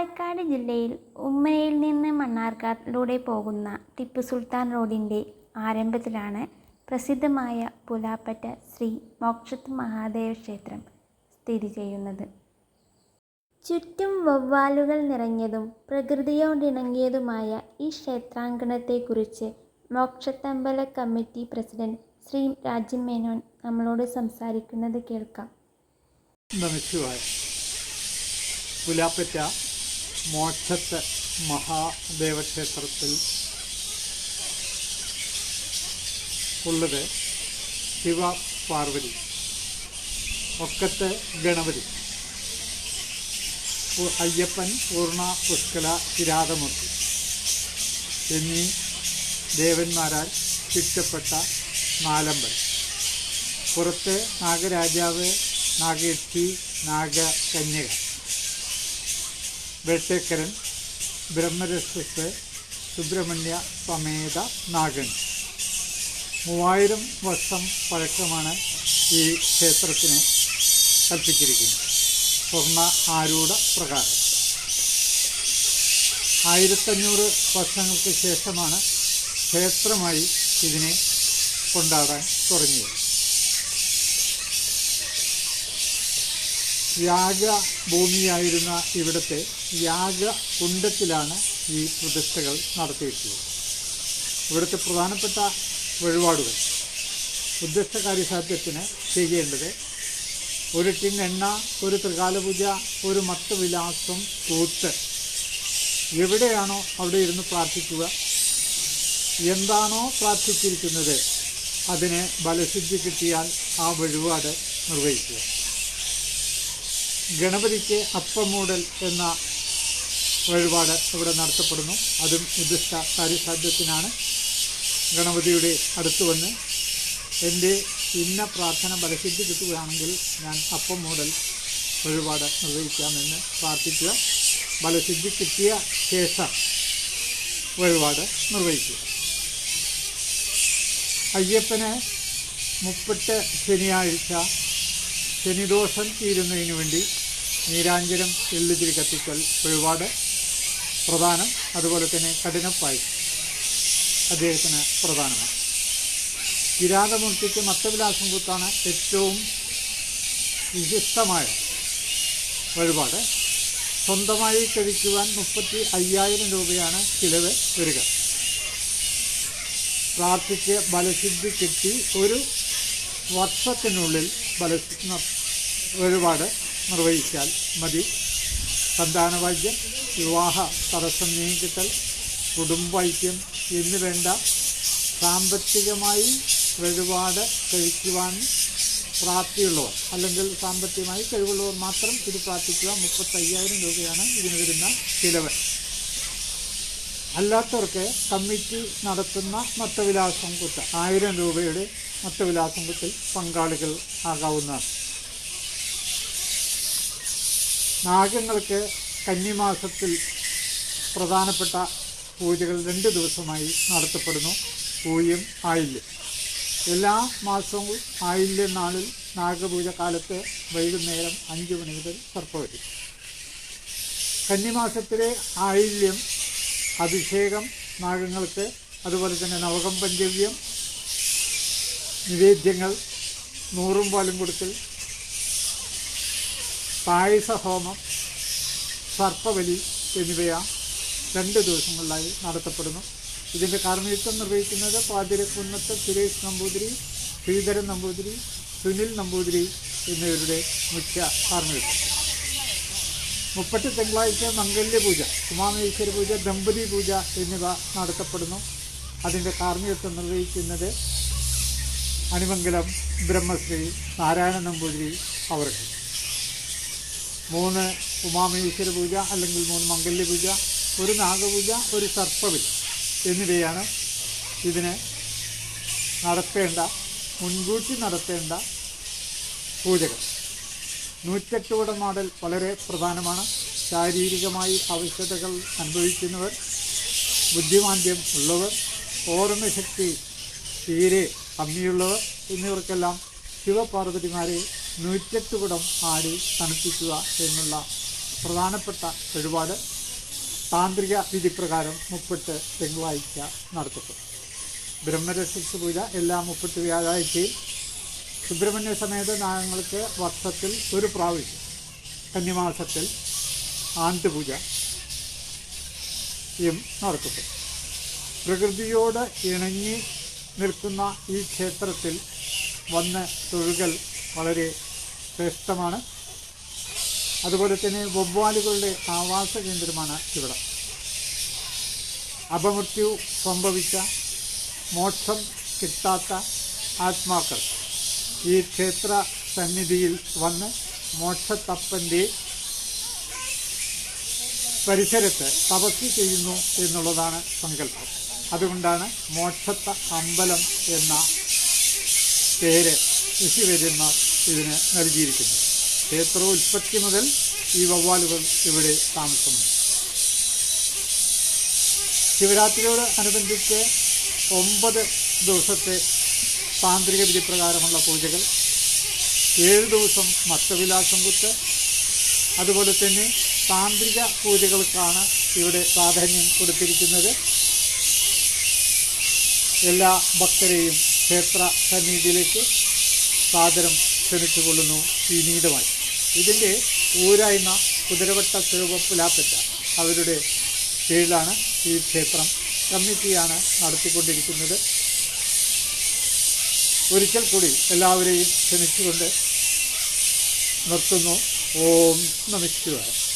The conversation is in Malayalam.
പാലക്കാട് ജില്ലയിൽ ഉമ്മനയിൽ നിന്ന് മണ്ണാർക്കാട്ടിലൂടെ പോകുന്ന ടിപ്പു സുൽത്താൻ റോഡിന്റെ ആരംഭത്തിലാണ് പ്രസിദ്ധമായ പുലാപ്പറ്റ ശ്രീ മോക്ഷത്ത് മഹാദേവ ക്ഷേത്രം സ്ഥിതി ചെയ്യുന്നത്. ചുറ്റും വവ്വാലുകൾ നിറഞ്ഞതും പ്രകൃതിയോടിണങ്ങിയതുമായ ഈ ക്ഷേത്രാങ്കണത്തെക്കുറിച്ച് മോക്ഷത്തമ്പല കമ്മിറ്റി പ്രസിഡന്റ് ശ്രീ രാജൻ മേനോൻ നമ്മളോട് സംസാരിക്കുന്നത് കേൾക്കാം. നമസ്കാരം പുലാപ്പറ്റ മോക്ഷത്ത് മഹാദേവക്ഷേത്രത്തിൽ ഉള്ളത് ശിവ പാർവതി ഒക്കത്തെ ഗണപതി അയ്യപ്പൻ പൂർണ പുഷ്കല കിരാതമൂർത്തി എന്നീ ദേവന്മാരാൽ ശിക്ഷപ്പെട്ട നാലമ്പൽ പുറത്ത് നാഗരാജാവ് നാഗയക്ഷി നാഗകന്യക വെട്ടേക്കരൻ ബ്രഹ്മരക്ഷസ് സുബ്രഹ്മണ്യ സമേത നാഗൻ. മൂവായിരം വർഷം പഴക്കമാണ് ഈ ക്ഷേത്രത്തിന് കൽപ്പിച്ചിരിക്കുന്നത്. സ്വർണ ആരൂഢ പ്രകാരം. ആയിരത്തഞ്ഞൂറ് വർഷങ്ങൾക്ക് ശേഷമാണ് ക്ഷേത്രമായി ഇതിനെ കൊണ്ടാടാൻ തുടങ്ങിയത്. യാഗ ഭൂമിയായിരുന്ന ഇവിടുത്തെ യാഗ കുണ്ടത്തിലാണ് ഈ പ്രതിഷ്ഠകൾ നടത്തിയിട്ടുള്ളത്. ഇവിടുത്തെ പ്രധാനപ്പെട്ട വഴിപാടുകൾ. ഉദ്ദേശകാര്യസാധ്യത്തിന് ചെയ്യേണ്ടത് ഒരു ടിൻ എണ്ണ ഒരു ത്രികാലപൂജ ഒരു മത്തവിലാസം കൂത്ത്. എവിടെയാണോ അവിടെ ഇരുന്ന് പ്രാർത്ഥിക്കുക എന്താണോ പ്രാർത്ഥിച്ചിരിക്കുന്നത് അതിനെ ബലസിദ്ധി കിട്ടിയാൽ ആ വഴിപാട് നിർവഹിക്കുക. ഗണപതിക്ക് അപ്പമൂടൽ എന്ന വഴിപാട് ഇവിടെ നടത്തപ്പെടുന്നു. അതും ഉദ്ദിഷ്ട കാര്യസാധ്യത്തിനാണ് ഗണപതിയുടെ അടുത്ത് വന്ന് എന്റെ ഇന്ന പ്രാർത്ഥന ബലസിദ്ധി കിട്ടുകയാണെങ്കിൽ ഞാൻ അപ്പം മൂടൽ വഴിപാട് നിർവഹിക്കാമെന്ന് പ്രാർത്ഥിക്കുക. ബലസിദ്ധി കിട്ടിയ ശേഷം വഴിപാട് നിർവഹിക്കുക. അയ്യപ്പന് മുപ്പത്തെ ശനിയാഴ്ച ശനിദോഷം തീരുന്നതിന് വേണ്ടി നീരാഞ്ജനം എള്ളുതിരി കത്തിക്കൽ വഴിപാട് പ്രധാനം. അതുപോലെ തന്നെ കഠിനപ്പായി അദ്ദേഹത്തിന് പ്രധാനമാണ്. കിരാതമൂർത്തിക്ക് മത്തവിലാസം കൂത്താണ് ഏറ്റവും വിശിഷ്ടമായ വഴിപാട് സ്വന്തമായി കഴിക്കുവാൻ മുപ്പത്തി അയ്യായിരം രൂപയാണ് ചിലവ് വരിക. പ്രാർത്ഥിച്ച് ബലസിദ്ധി കിട്ടി ഒരു വർഷത്തിനുള്ളിൽ ബലസിദ്ധ വഴിപാട് നിർവഹിച്ചാൽ മതി. സന്താനവൈദ്യം വിവാഹ തടസ്സം നീങ്ങിക്കിട്ടൽ കുടുംബൈക്യം എന്ന് വേണ്ട സാമ്പത്തികമായി വഴിപാട് കഴിക്കുവാൻ പ്രാപ്തിയുള്ളവർ അല്ലെങ്കിൽ സാമ്പത്തികമായി കഴിവുള്ളവർ മാത്രം ഇത് പ്രാർത്ഥിക്കുക മുപ്പത്തയ്യായിരം രൂപയാണ് ഇതിന് വരുന്ന ചിലവ്. അല്ലാത്തവർക്ക് കമ്മിറ്റി നടത്തുന്ന മത്തവിലാസം കുത്ത് ആയിരം രൂപയുടെ മത്തവിലാസം കുത്തിൽ പങ്കാളികൾ ആകാവുന്നതാണ്. നാഗങ്ങൾക്ക് കന്നിമാസത്തിൽ പ്രധാനപ്പെട്ട പൂജകൾ രണ്ട് ദിവസമായി നടത്തപ്പെടുന്നു. പൂയും ആയില്യം. എല്ലാ മാസവും ആയില്യ നാളിൽ നാഗപൂജ കാലത്ത് വൈകുന്നേരം അഞ്ച് മണി മുതൽ സർപ്പവരി കന്നിമാസത്തിലെ ആയില്യം അഭിഷേകം നാഗങ്ങൾക്ക് അതുപോലെ തന്നെ നവകം പഞ്ചവ്യം നിവേദ്യങ്ങൾ നൂറും പാലും കൊടുക്കൽ പായസഹോമം സർപ്പബലി എന്നിവയാണ് രണ്ട് ദിവസങ്ങളിലായി നടത്തപ്പെടുന്നു. ഇതിന്റെ കാർമ്മിത്വം നിർവഹിക്കുന്നത് പാതിരക്കുന്നത്ത് സുരേഷ് നമ്പൂതിരി ശ്രീധരൻ നമ്പൂതിരി സുനിൽ നമ്പൂതിരി എന്നിവരുടെ മുഖ്യ കാർമ്മിത്വം മുപ്പത്തി തിങ്കളാഴ്ച മംഗല്യ പൂജ ഉമാമേശ്വര പൂജ ദമ്പതി പൂജ എന്നിവ നടത്തപ്പെടുന്നു. അതിന്റെ കാർമ്മികത്വം നിർവഹിക്കുന്നത് അണിമംഗലം ബ്രഹ്മശ്രീ നാരായണ നമ്പൂതിരി അവർക്ക്. മൂന്ന് ഉമാമേശ്വര പൂജ അല്ലെങ്കിൽ മൂന്ന് മംഗല്യ പൂജ ഒരു നാഗപൂജ ഒരു സർപ്പവിൽ എന്നിവയാണ് ഇതിന് നടത്തേണ്ട മുൻകൂട്ടി നടത്തേണ്ട പൂജകൾ. നൂറ്റെട്ടുവട മോഡൽ വളരെ പ്രധാനമാണ്. ശാരീരികമായി ആവശ്യതകൾ അനുഭവിക്കുന്നവർ ബുദ്ധിമാന്ദ്യം ഉള്ളവർ ഓർമ്മശക്തി തീരെ കമ്മിയുള്ളവർ എന്നിവർക്കെല്ലാം ശിവപാർവതിമാരെ നൂറ്റെട്ട് കുടം ആടി തണുപ്പിക്കുക എന്നുള്ള പ്രധാനപ്പെട്ട വഴിപാട് താന്ത്രിക വിധിപ്രകാരം മുപ്പെട്ട് തിങ്കളാഴ്ച നടത്തപ്പെടും ബ്രഹ്മരക്ഷസ് പൂജ എല്ലാ മുപ്പട്ട് വ്യാഴാഴ്ചയും സുബ്രഹ്മണ്യ സമേത നാഗങ്ങൾക്ക് വർഷത്തിൽ ഒരു പ്രാവശ്യം കന്നിമാസത്തിൽ ആണ്ടുപൂജ യും നടത്തപ്പെടും പ്രകൃതിയോട് ഇണങ്ങി നിൽക്കുന്ന ഈ ക്ഷേത്രത്തിൽ വന്ന് തൊഴുകൽ വളരെ ശ്രേഷ്ഠമാണ്. അതുപോലെ തന്നെ വവ്വാലുകളുടെ ആവാസ കേന്ദ്രമാണ് ഇവിടെ. അപമൃത്യു സംഭവിച്ച മോക്ഷം കിട്ടാത്ത ആത്മാക്കൾ ഈ ക്ഷേത്ര സന്നിധിയിൽ വന്ന് മോക്ഷത്തപ്പന്റെ പരിസരത്ത് തപസ് ചെയ്യുന്നു എന്നുള്ളതാണ് സങ്കല്പം. അതുകൊണ്ടാണ് മോക്ഷത്ത അമ്പലം എന്ന പേര് ഋഷിവര്യന്മാർ ഇതിന് നൽകിയിരിക്കുന്നു. ക്ഷേത്രോൽപ്പത്തി മുതൽ ഈ വവ്വാലുകൾ ഇവിടെ താമസമുണ്ട്. ശിവരാത്രിയോട് അനുബന്ധിച്ച് ഒമ്പത് ദിവസത്തെ താന്ത്രിക വിധി പ്രകാരമുള്ള പൂജകൾ ഏഴ് ദിവസം മത്തവിലാസം കുത്ത് അതുപോലെ തന്നെ താന്ത്രിക പൂജകൾക്കാണ് ഇവിടെ പ്രാധാന്യം കൊടുത്തിരിക്കുന്നത്. എല്ലാ ഭക്തരെയും ക്ഷേത്ര സന്നിധിയിലേക്ക് സാദരം ക്ഷണിച്ചുകൊള്ളുന്നു വിനീതമായി ഇതിന്റെ ഊരായ്മ കുതിരവട്ട ശിവപ്പുലാപ്പറ്റ പുലാപ്പറ്റ അവരുടെ കീഴിലാണ് ഈ ക്ഷേത്രം കമ്മിറ്റിയാണ് നടത്തിക്കൊണ്ടിരിക്കുന്നത്. ഒരിക്കൽ കൂടി എല്ലാവരെയും ക്ഷണിച്ചുകൊണ്ട് നിർത്തുന്നു. ഓം നമസ്കാരം